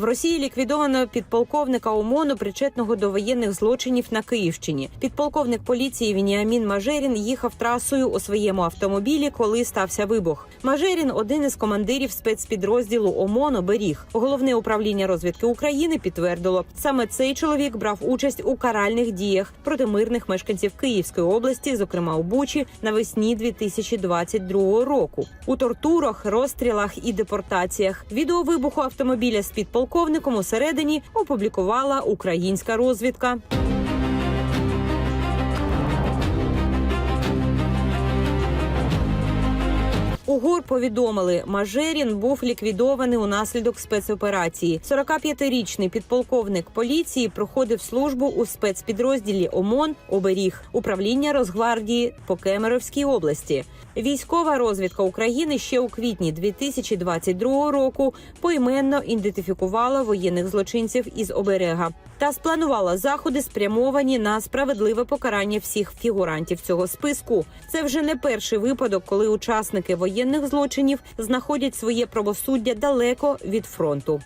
В Росії ліквідовано підполковника ОМОНу, причетного до воєнних злочинів на Київщині. Підполковник поліції Вініамін Мажерін їхав трасою у своєму автомобілі, коли стався вибух. Мажерін один із командирів спецпідрозділу ОМОН «Оберіг». Головне управління розвідки України підтвердило, саме цей чоловік брав участь у каральних діях проти мирних мешканців Київської області, зокрема у Бучі, навесні 2022 року. У тортурах, розстрілах і депортаціях. Відео вибуху автомобіля з підполковником усередині опублікувала українська розвідка. У ГУР повідомили, Мажерін був ліквідований унаслідок спецоперації. 45-річний підполковник поліції проходив службу у спецпідрозділі ОМОН Оберіг управління Росгвардії по Кемеровській області. Військова розвідка України ще у квітні 2022 року поіменно ідентифікувала воєнних злочинців із оберега та спланувала заходи, спрямовані на справедливе покарання всіх фігурантів цього списку. Це вже не перший випадок, коли учасники воєнних злочинів знаходять своє правосуддя далеко від фронту.